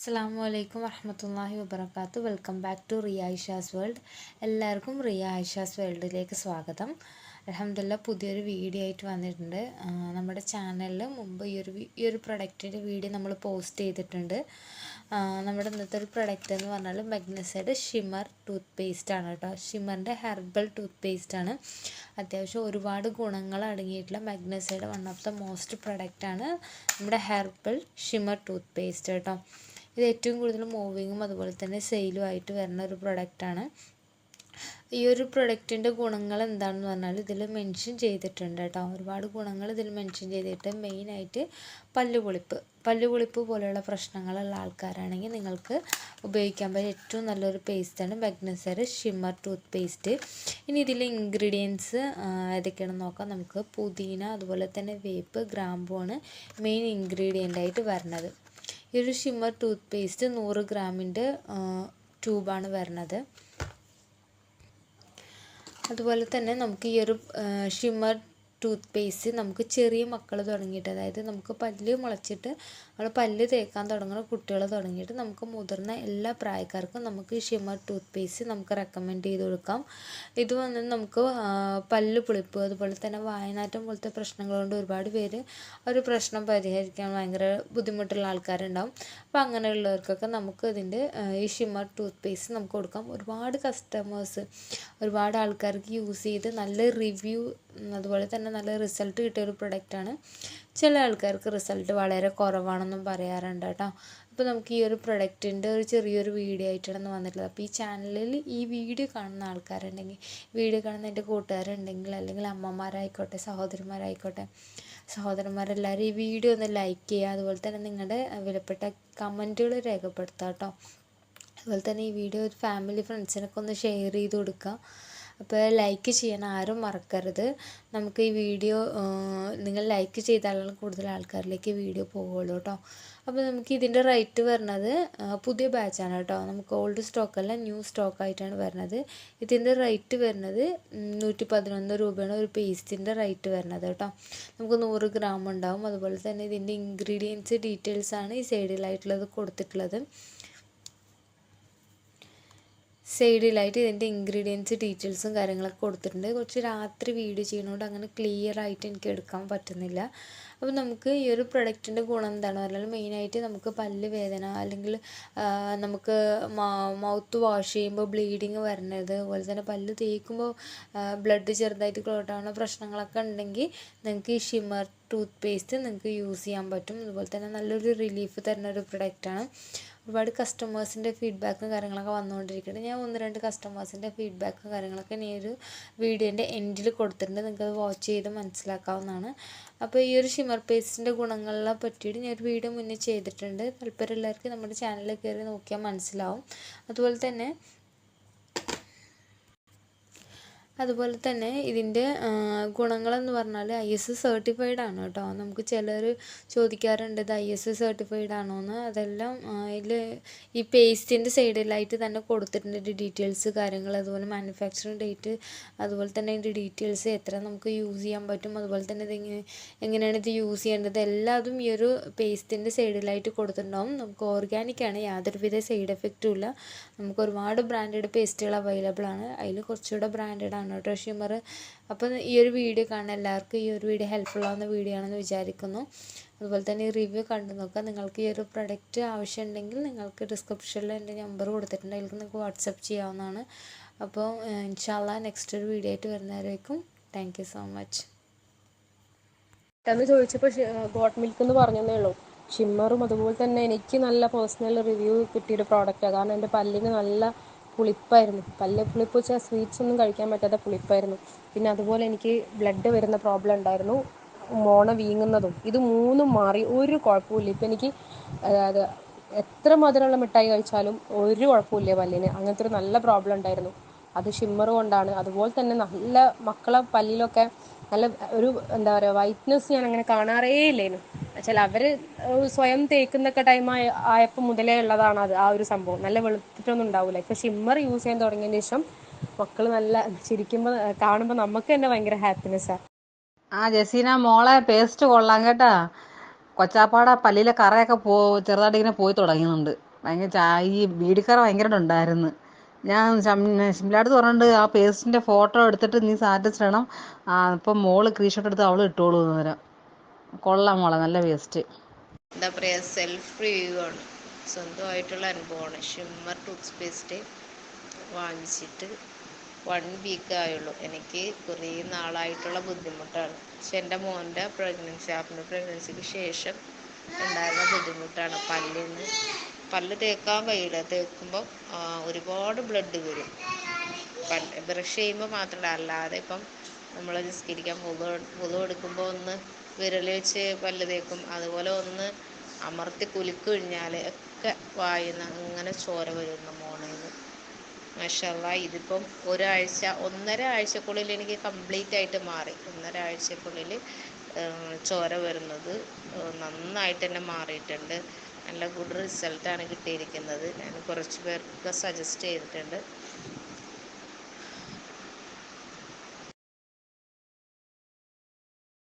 അസ്സാം വലൈക്കും വറഹമത്തല്ലാഹി വബർക്കാത്തു welcome back to Riya Aisha's World. എല്ലാവർക്കും റിയ ഐഷാസ് വേൾഡിലേക്ക് സ്വാഗതം. അലഹമില്ല പുതിയൊരു വീഡിയോ ആയിട്ട് വന്നിട്ടുണ്ട്. നമ്മുടെ ചാനലിൽ മുമ്പ് ഈ ഒരു ഈ ഒരു പ്രൊഡക്റ്റിന്റെ വീഡിയോ നമ്മൾ പോസ്റ്റ് ചെയ്തിട്ടുണ്ട്. നമ്മുടെ ഇന്നത്തെ ഒരു പ്രൊഡക്റ്റ് എന്ന് പറഞ്ഞാൽ മഗ്നസൈഡ് ഷിമർ ടൂത്ത് പേസ്റ്റ് ആണ് കേട്ടോ. ഷിമറിന്റെ ഹെർബൽ ടൂത്ത് പേസ്റ്റ് ആണ്. അത്യാവശ്യം ഒരുപാട് ഗുണങ്ങൾ അടങ്ങിയിട്ടുള്ള മഗ്നസൈഡ് വൺ ഓഫ് ദ മോസ്റ്റ് പ്രൊഡക്റ്റാണ് നമ്മുടെ ഹെർബൽ ഷിമർ ടൂത്ത് പേസ്റ്റ് കേട്ടോ. ഇത് ഏറ്റവും കൂടുതൽ മൂവിങ്ങും അതുപോലെ തന്നെ സെയിലും ആയിട്ട് വരുന്ന ഒരു പ്രൊഡക്റ്റാണ് ഈ ഒരു പ്രൊഡക്റ്റിന്റെ ഗുണങ്ങൾ എന്താണെന്ന് പറഞ്ഞാൽ ഇതിൽ മെൻഷൻ ചെയ്തിട്ടുണ്ട് കേട്ടോ. ഒരുപാട് ഗുണങ്ങൾ ഇതിൽ മെൻഷൻ ചെയ്തിട്ട് മെയിനായിട്ട് പല്ലുപൊളിപ്പ്. പല്ലുപൊളിപ്പ് പോലെയുള്ള പ്രശ്നങ്ങളുള്ള ആൾക്കാരാണെങ്കിൽ നിങ്ങൾക്ക് ഉപയോഗിക്കാൻ പറ്റിയ ഏറ്റവും നല്ലൊരു പേസ്റ്റാണ് മഗ്നസർ ഷിമ്മർ ടൂത്ത് പേസ്റ്റ് ഇനി ഇതിലെ ഇൻഗ്രീഡിയൻസ് ഏതൊക്കെയാണെന്ന് നോക്കാം. നമുക്ക് പുതിന അതുപോലെ തന്നെ വേപ്പ് ഗ്രാമ്പുമാണ് മെയിൻ ഇൻഗ്രീഡിയന്റായിട്ട് വരുന്നത്. ഈ ഒരു ഷിമ്മർ ടൂത്ത് പേസ്റ്റ് നൂറ് ഗ്രാമിന്റെ ട്യൂബാണ് വരുന്നത് അതുപോലെ തന്നെ നമുക്ക് ഈ ഒരു ഷിമ്മർ ടൂത്ത് പേസ്റ്റ് നമുക്ക് ചെറിയ മക്കൾ തുടങ്ങിയിട്ട് അതായത് നമുക്ക് പല്ല് മുളച്ചിട്ട് നമ്മൾ പല്ല് തേക്കാൻ തുടങ്ങുന്ന കുട്ടികൾ തുടങ്ങിയിട്ട് നമുക്ക് മുതിർന്ന എല്ലാ പ്രായക്കാർക്കും നമുക്ക് ഷിമർ ടൂത്ത് പേസ്റ്റ് നമുക്ക് റെക്കമെൻഡ് ചെയ്ത് കൊടുക്കാം. ഇത് വന്ന് നമുക്ക് പല്ല് പുളിപ്പ് അതുപോലെ തന്നെ വായനാറ്റം പോലത്തെ പ്രശ്നങ്ങൾ കൊണ്ട് ഒരുപാട് പേര് ഒരു പ്രശ്നം പരിഹരിക്കാൻ ഭയങ്കര ബുദ്ധിമുട്ടുള്ള ആൾക്കാരുണ്ടാവും. അപ്പോൾ അങ്ങനെയുള്ളവർക്കൊക്കെ നമുക്ക് ഇതിന്റെ ഈ ഷിമർ ടൂത്ത് പേസ്റ്റ് നമുക്ക് കൊടുക്കാം. ഒരുപാട് കസ്റ്റമേഴ്സ് ഒരുപാട് ആൾക്കാർക്ക് യൂസ് ചെയ്ത് നല്ല റിവ്യൂ അതുപോലെ തന്നെ നല്ല റിസൾട്ട് കിട്ടിയ ഒരു പ്രൊഡക്റ്റാണ് ചില ആൾക്കാർക്ക് റിസൾട്ട് വളരെ കുറവാണെന്നും പറയാറുണ്ട് കേട്ടോ. അപ്പോൾ നമുക്ക് ഈ ഒരു പ്രൊഡക്റ്റിന്റെ ഒരു ചെറിയൊരു വീഡിയോ ആയിട്ടാണ് വന്നിട്ടുള്ളത്. അപ്പോൾ ഈ ചാനലിൽ ഈ വീഡിയോ കാണുന്ന ആൾക്കാരുണ്ടെങ്കിൽ വീഡിയോ കാണുന്ന എന്റെ കൂട്ടുകാരുണ്ടെങ്കിൽ അല്ലെങ്കിൽ അമ്മമാരായിക്കോട്ടെ സഹോദരന്മാരായിക്കോട്ടെ സഹോദരന്മാരെല്ലാവരും ഈ വീഡിയോ ഒന്ന് ലൈക്ക് ചെയ്യുക. അതുപോലെ തന്നെ നിങ്ങളുടെ വിലപ്പെട്ട കമന്റുകൾ രേഖപ്പെടുത്തുക കേട്ടോ. അതുപോലെ തന്നെ ഈ വീഡിയോ ഒരു ഫാമിലി ഫ്രണ്ട്സിനൊക്കെ ഒന്ന് ഷെയർ ചെയ്ത് കൊടുക്കുക. അപ്പോൾ ലൈക്ക് ചെയ്യാൻ ആരും മറക്കരുത്. നമുക്ക് ഈ വീഡിയോ നിങ്ങൾ ലൈക്ക് ചെയ്താലാണ് കൂടുതൽ ആൾക്കാരിലേക്ക് വീഡിയോ പോകുള്ളൂ കേട്ടോ. അപ്പോൾ നമുക്ക് ഇതിന്റെ റേറ്റ് വരുന്നത് പുതിയ ബാച്ചാണ് കേട്ടോ. നമുക്ക് ഓൾഡ് സ്റ്റോക്കല്ല ന്യൂ സ്റ്റോക്കായിട്ടാണ് വരുന്നത് ഇതിന്റെ റേറ്റ് വരുന്നത് നൂറ്റി പതിനൊന്ന് രൂപയാണ് ഒരു പേസ്റ്റിന്റെ റേറ്റ് വരുന്നത് കേട്ടോ. നമുക്ക് നൂറ് ഗ്രാം ഉണ്ടാവും. അതുപോലെ തന്നെ ഇതിന്റെ ഇൻഗ്രീഡിയൻസ് ഡീറ്റെയിൽസാണ് ഈ സൈഡിലായിട്ടുള്ളത് കൊടുത്തിട്ടുള്ളത്. സൈഡിലായിട്ട് ഇതിന്റെ ഇൻഗ്രീഡിയൻസ് ഡീറ്റെയിൽസും കാര്യങ്ങളൊക്കെ കൊടുത്തിട്ടുണ്ട്. കുറച്ച് രാത്രി വീഡിയോ ചെയ്യണോണ്ട് അങ്ങനെ ക്ലിയർ ആയിട്ട് എനിക്ക് എടുക്കാൻ പറ്റുന്നില്ല. അപ്പോൾ നമുക്ക് ഈ ഒരു പ്രൊഡക്റ്റിന്റെ ഗുണം എന്താണെന്ന് പറഞ്ഞാൽ മെയിനായിട്ട് നമുക്ക് പല്ല് വേദന അല്ലെങ്കിൽ നമുക്ക് മൗത്ത് വാഷ് ചെയ്യുമ്പോൾ ബ്ലീഡിങ് വരണത് അതുപോലെ തന്നെ പല്ല് തേക്കുമ്പോൾ ബ്ലഡ് ചെറുതായിട്ട് ക്ലോട്ട് ആവുന്ന പ്രശ്നങ്ങളൊക്കെ ഉണ്ടെങ്കിൽ നിങ്ങൾക്ക് ഈ ഷിമർ ടൂത്ത് പേസ്റ്റ് നിങ്ങൾക്ക് യൂസ് ചെയ്യാൻ പറ്റും. അതുപോലെ തന്നെ നല്ലൊരു റിലീഫ് തരുന്ന ഒരു പ്രൊഡക്റ്റാണ് ഒരുപാട് കസ്റ്റമേഴ്സിന്റെ ഫീഡ്ബാക്കും കാര്യങ്ങളൊക്കെ വന്നുകൊണ്ടിരിക്കുന്നുണ്ട്. ഞാൻ ഒന്ന് രണ്ട് കസ്റ്റമേഴ്സിന്റെ ഫീഡ്ബാക്കും കാര്യങ്ങളൊക്കെ ഈ ഒരു വീഡിയോന്റെ എൻഡിൽ കൊടുത്തിട്ടുണ്ട്. നിങ്ങൾക്കത് വാച്ച് ചെയ്ത് മനസ്സിലാക്കാവുന്നതാണ്. അപ്പോൾ ഈ ഒരു ഷിമർ പേസ്റ്റിന്റെ ഗുണങ്ങളെ പറ്റിയിട്ട് ഞാൻ ഒരു വീഡിയോ മുന്നേ ചെയ്തിട്ടുണ്ട്. താല്പര്യമുള്ളവർക്ക് നമ്മുടെ ചാനലിൽ കയറി നോക്കിയാൽ മനസ്സിലാവും. അതുപോലെ തന്നെ അതുപോലെ തന്നെ ഇതിന്റെ ഗുണങ്ങളെന്ന് പറഞ്ഞാൽ ഐ എസ് സർട്ടിഫൈഡ് ആണ് കേട്ടോ. നമുക്ക് ചിലർ ചോദിക്കാറുണ്ട് ഇത് ഐ എസ് സർട്ടിഫൈഡ് ആണോ എന്ന് അതെല്ലാം ഇതിൽ ഈ പേസ്റ്റിന്റെ സൈഡിലായിട്ട് തന്നെ കൊടുത്തിട്ടുണ്ട് ഡീറ്റെയിൽസ് കാര്യങ്ങൾ അതുപോലെ മാനുഫാക്ചറിങ് ഡേറ്റ് അതുപോലെ തന്നെ ഇതിന്റെ ഡീറ്റെയിൽസ് എത്ര നമുക്ക് യൂസ് ചെയ്യാൻ പറ്റും. അതുപോലെ തന്നെ ഇത് എങ്ങനെ എങ്ങനെയാണ് ഇത് യൂസ് ചെയ്യേണ്ടത്. എല്ലാതും ഈ ഒരു പേസ്റ്റിന്റെ സൈഡിലായിട്ട് കൊടുത്തിട്ടുണ്ടാവും. നമുക്ക് ഓർഗാനിക് ആണ് യാതൊരുവിധ സൈഡ് എഫക്റ്റും ഇല്ല. നമുക്ക് ഒരുപാട് ബ്രാൻഡഡ് പേസ്റ്റുകൾ അവൈലബിൾ ആണ്. അതിൽ കുറച്ചുകൂടെ ബ്രാൻഡഡ് ആണ് കേട്ടോ ഷിമർ അപ്പോൾ ഈ ഒരു വീഡിയോ കാണുന്ന എല്ലാവർക്കും ഈ ഒരു വീഡിയോ ഹെൽപ്ഫുൾ ആവുന്ന വീഡിയോ ആണെന്ന് വിചാരിക്കുന്നു. അതുപോലെ തന്നെ ഈ റിവ്യൂ കണ്ടു നോക്കുക. നിങ്ങൾക്ക് ഈ ഒരു പ്രൊഡക്റ്റ് ആവശ്യമുണ്ടെങ്കിൽ നിങ്ങൾക്ക് ഡിസ്ക്രിപ്ഷനിൽ എന്റെ നമ്പർ കൊടുത്തിട്ടുണ്ട്. അതിൽ നിങ്ങൾക്ക് വാട്സപ്പ് ചെയ്യാവുന്നതാണ്. അപ്പോൾ ഇൻഷാല്ല നെക്സ്റ്റ് ഒരു വീഡിയോ ആയിട്ട് വരുന്നവരേക്കും താങ്ക് സോ മച്ച് പെട്ടെന്ന് ചോദിച്ചപ്പോൾ ഗോട്ട് മിൽക്ക് എന്ന് പറഞ്ഞതേ ഉള്ളൂ. ഷിമ്മറും അതുപോലെ തന്നെ എനിക്ക് നല്ല പേഴ്സണൽ റിവ്യൂ കിട്ടിയൊരു പ്രോഡക്റ്റാണ് കാരണം എന്റെ പല്ലിന് നല്ല പുളിപ്പായിരുന്നു. പല്ല് പുളിപ്പ് വെച്ചാൽ സ്വീറ്റ്സ് ഒന്നും കഴിക്കാൻ പറ്റാത്ത പുളിപ്പായിരുന്നു. പിന്നെ അതുപോലെ എനിക്ക് ബ്ലഡ് വരുന്ന പ്രോബ്ലം ഉണ്ടായിരുന്നു. മോണ വീങ്ങുന്നതും. ഇത് മൂന്നും മാറി. ഒരു കുഴപ്പമില്ല ഇപ്പം എനിക്ക് അതായത് എത്ര മധുരമുള്ള മിഠായി കഴിച്ചാലും ഒരു കുഴപ്പമില്ല പല്ലിന്. അങ്ങനത്തെ ഒരു നല്ല പ്രോബ്ലം ഉണ്ടായിരുന്നു. അത് ഷിമ്മർ കൊണ്ടാണ്. അതുപോലെ തന്നെ നല്ല മക്കളെ പല്ലിലൊക്കെ നല്ല ഒരു എന്താ പറയുക വൈറ്റ്നസ് ഞാൻ അങ്ങനെ കാണാറേ ഇല്ലായിരുന്നു വെച്ചാൽ അവർ സ്വയം തേക്കുന്നൊക്കെ ടൈം ആയ ആയപ്പോൾ മുതലേ ഉള്ളതാണ് അത് ആ ഒരു സംഭവം. നല്ല വെളുത്തിട്ടൊന്നും ഉണ്ടാവില്ല ഇപ്പം ഷിമ്മർ യൂസ് ചെയ്യാൻ തുടങ്ങിയതിന് ശേഷം മക്കൾ നല്ല ചിരിക്കുമ്പോൾ കാണുമ്പോൾ നമുക്ക് തന്നെ ഭയങ്കര ഹാപ്പിനെസ്സാണ് ആ. ജസീന മോളെ പേസ്റ്റ് കൊള്ളാം കേട്ടാ. കൊച്ചാപ്പാടെ പല്ലിയിലെ കറയൊക്കെ പോ ചെറുതായിട്ട് ഇങ്ങനെ പോയി തുടങ്ങുന്നുണ്ട് ഭയങ്കര ഈ ബീഡിക്കറ ഭയങ്കര ഉണ്ടായിരുന്നു. ഞാൻ ഷിംലാടുത്ത് പറഞ്ഞിട്ട് ആ പേസ്റ്റിന്റെ ഫോട്ടോ എടുത്തിട്ട് നീ സ്റ്റാറ്റസ് ആ, ഇപ്പം മോൾ സ്ക്രീൻഷോട്ട് എടുത്ത് അവൾ ഇട്ടോളൂ എന്ന് അന്നേരം കൊള്ളാം മോളെ നല്ല വേസ്റ്റ് എന്താ പറയുക സെൽഫ് റിവ്യൂ ആണ്. സ്വന്തമായിട്ടുള്ള അനുഭവമാണ്. ഷിമ്മർ ടൂത്ത് പേസ്റ്റ് വാങ്ങിച്ചിട്ട് വൺ വീക്ക് ആയുള്ളൂ. എനിക്ക് കുറേ നാളായിട്ടുള്ള ബുദ്ധിമുട്ടാണ്. പക്ഷെ എന്റെ മോന്റെ പ്രഗ്നൻസി ആഫ്റ്റർ പ്രഗ്നൻസിക്ക് ശേഷം ഉണ്ടായിരുന്ന ബുദ്ധിമുട്ടാണ്. പല്ലിന് പല്ല് തേക്കാൻ കഴിയില്ല തേക്കുമ്പോൾ ഒരുപാട് ബ്ലഡ് വരും. പല്ല് ബ്രഷ് ചെയ്യുമ്പോൾ മാത്രമല്ല. അല്ലാതെ ഇപ്പം നമ്മൾ നിസ്കരിക്കാൻ പുതു പുതു എടുക്കുമ്പോൾ ഒന്ന് വിരൽ വെച്ച് പല്ല് തേക്കും. അതുപോലെ ഒന്ന് അമർത്തി കുലുക്കി കഴിഞ്ഞാൽ ഒക്കെ വായുന്ന അങ്ങനെ ചോര വരുന്നു മോണേന്ന്. മാഷല്ല ഇതിപ്പം ഒരാഴ്ച ഒന്നര ആഴ്ചക്കുള്ളിൽ എനിക്ക് കംപ്ലീറ്റ് ആയിട്ട് മാറി. ഒന്നര ആഴ്ചക്കുള്ളിൽ ചോര വരുന്നത് നന്നായിട്ട് തന്നെ മാറിയിട്ടുണ്ട്. നല്ല ഗുഡ് റിസൾട്ടാണ് കിട്ടിയിരിക്കുന്നത്. ഞാൻ കുറച്ച് പേർക്ക് സജസ്റ്റ് ചെയ്തിട്ടുണ്ട്.